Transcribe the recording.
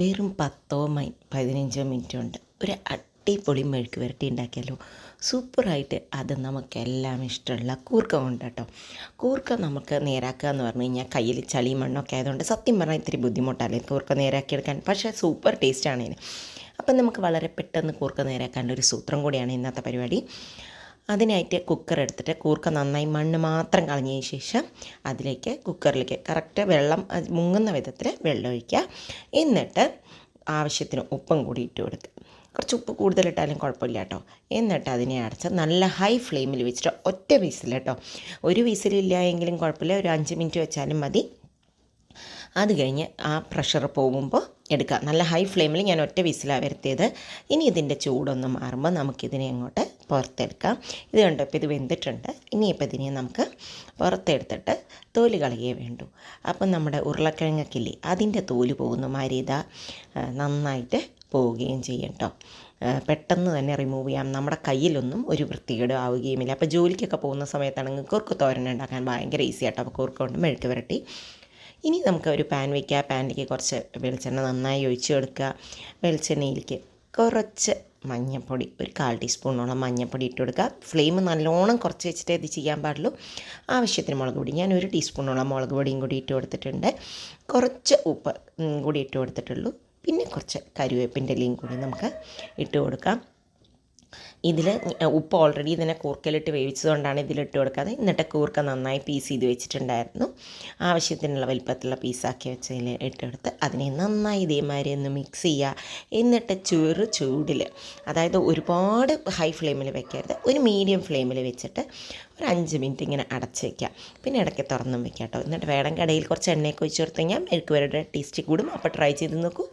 വെറും പത്തോ മൈ പതിനഞ്ചോ മിനിറ്റ് കൊണ്ട് ഒരു അടിപൊളി മെഴുക്ക് വരട്ടി ഉണ്ടാക്കിയാലോ. സൂപ്പറായിട്ട് അത് നമുക്കെല്ലാം ഇഷ്ടമുള്ള കൂർക്ക കൊണ്ട് കേട്ടോ കൂർക്ക നമുക്ക് നേരാക്കുക എന്ന് പറഞ്ഞു കഴിഞ്ഞാൽ കയ്യിൽ ചളി മണ്ണൊക്കെ ആയതുകൊണ്ട് സത്യം പറഞ്ഞാൽ ഇത്തിരി ബുദ്ധിമുട്ടല്ലേ കൂർക്ക നേരാക്കിയെടുക്കാൻ പക്ഷേ സൂപ്പർ ടേസ്റ്റാണ് ഇതിന് അപ്പം നമുക്ക് വളരെ പെട്ടെന്ന് കൂർക്ക നേരാക്കാനുള്ള ഒരു സൂത്രം കൂടിയാണ് ഇന്നത്തെ പരിപാടി. അതിനായിട്ട് കുക്കർ എടുത്തിട്ട് കൂർക്ക നന്നായി മണ്ണ് മാത്രം കളഞ്ഞതിന് ശേഷം അതിലേക്ക് കുക്കറിലേക്ക് കറക്റ്റ് വെള്ളം മുങ്ങുന്ന വിധത്തിൽ വെള്ളം ഒഴിക്കുക. എന്നിട്ട് ആവശ്യത്തിന് ഉപ്പും കൂടി ഇട്ട് കൊടുക്കുക. കുറച്ച് ഉപ്പ് കൂടുതലിട്ടാലും കുഴപ്പമില്ല കേട്ടോ. എന്നിട്ട് അതിനെ അടച്ച് നല്ല ഹൈ ഫ്ലെയിമിൽ വെച്ചിട്ട് ഒറ്റ വിസിൽ കേട്ടോ. ഒരു വിസിലില്ല എങ്കിലും കുഴപ്പമില്ല. ഒരു അഞ്ച് മിനിറ്റ് വെച്ചാലും മതി. അത് കഴിഞ്ഞ് ആ പ്രഷർ പോകുമ്പോൾ എടുക്കുക. നല്ല ഹൈ ഫ്ലെയിമിൽ ഞാൻ ഒറ്റ വിസിലാണ് വരുത്തിയത്. ഇനി ഇതിന്റെ ചൂടൊന്ന് മാറുമ്പോൾ നമുക്കിതിനെ അങ്ങോട്ട് പുറത്തെടുക്കാം ഇത് കണ്ടോ ഇപ്പോൾ ഇത് വെന്തിട്ടുണ്ട്. ഇനിയിപ്പോൾ ഇതിനെ നമുക്ക് പുറത്തെടുത്തിട്ട് തോൽ കളയേ വേണ്ടു. അപ്പം നമ്മുടെ ഉരുളക്കിഴങ്ങക്കില്ലേ അതിന്റെ തോൽ പോകുന്ന മാതിരി ഇതാ നന്നായിട്ട് പോവുകയും ചെയ്യും കേട്ടോ. പെട്ടെന്ന് തന്നെ റിമൂവ് ചെയ്യാം. നമ്മുടെ കയ്യിലൊന്നും ഒരു വൃത്തികേടും ആവുകയുമില്ല. അപ്പോൾ ജോലിക്കൊക്കെ പോകുന്ന സമയത്താണെങ്കിൽ കുറുക്ക് തോരൻ ഉണ്ടാക്കാൻ ഭയങ്കര ഈസി ആട്ടോ. അപ്പോൾ കുറുക്ക് കൊണ്ട് മെഴുക്ക് വരട്ടി. ഇനി നമുക്ക് ഒരു പാൻ വയ്ക്കുക പാനിലേക്ക് കുറച്ച് വെളിച്ചെണ്ണ നന്നായി ഒഴിച്ചു കൊടുക്കുക. വെളിച്ചെണ്ണയിലേക്ക് കുറച്ച് മഞ്ഞൾപ്പൊടി ഒരു കാൽ ടീസ്പൂണോളം മഞ്ഞൾപ്പൊടി ഇട്ട് കൊടുക്കുക. ഫ്ലെയിം നല്ലോണം കുറച്ച് വെച്ചിട്ടേ ഇത് ചെയ്യാൻ പാടുള്ളൂ. ആവശ്യത്തിന് മുളക് പൊടി ഞാൻ ഒരു ടീസ്പൂണോളം മുളക് പൊടിയും കൂടി ഇട്ട് കൊടുത്തിട്ടുണ്ട്. കുറച്ച് ഉപ്പ് കൂടി ഇട്ട് കൊടുത്തിട്ടുള്ളൂ. പിന്നെ കുറച്ച് കരുവേപ്പിന്റെ ഇലയും കൂടി നമുക്ക് ഇട്ട് കൊടുക്കാം. ഇതിൽ ഉപ്പ് ഓൾറെഡി ഇതിനെ കൂർക്കയിലിട്ട് വേവിച്ചതുകൊണ്ടാണ് ഇതിലിട്ട് കൊടുക്കാതെ എന്നിട്ട് കൂർക്ക നന്നായി പീസ് ചെയ്ത് വെച്ചിട്ടുണ്ടായിരുന്നു. ആവശ്യത്തിനുള്ള വലിപ്പത്തിലുള്ള പീസാക്കി വെച്ചതിൽ ഇട്ടെടുത്ത് അതിനെ നന്നായി ഇതേമാതിരി ഒന്ന് മിക്സ് ചെയ്യുക എന്നിട്ട് ചെറു ചൂടിൽ അതായത് ഒരുപാട് ഹൈ ഫ്ലെയിമിൽ വെക്കരുത്. ഒരു മീഡിയം ഫ്ലെയിമിൽ വെച്ചിട്ട് ഒരു അഞ്ച് മിനിറ്റ് ഇങ്ങനെ അടച്ച് വയ്ക്കുക പിന്നെ ഇടയ്ക്ക് തുറന്നും വെക്കാം കേട്ടോ എന്നിട്ട് വേണമെങ്കിൽ ഇടയിൽ കുറച്ച് എണ്ണയൊക്കെ ഒഴിച്ച് കൊടുത്തു കഴിഞ്ഞാൽ മെഴുക്ക് വരയുടെ ടേസ്റ്റ് കൂടും. അപ്പോൾ ട്രൈ ചെയ്ത് നോക്കൂ.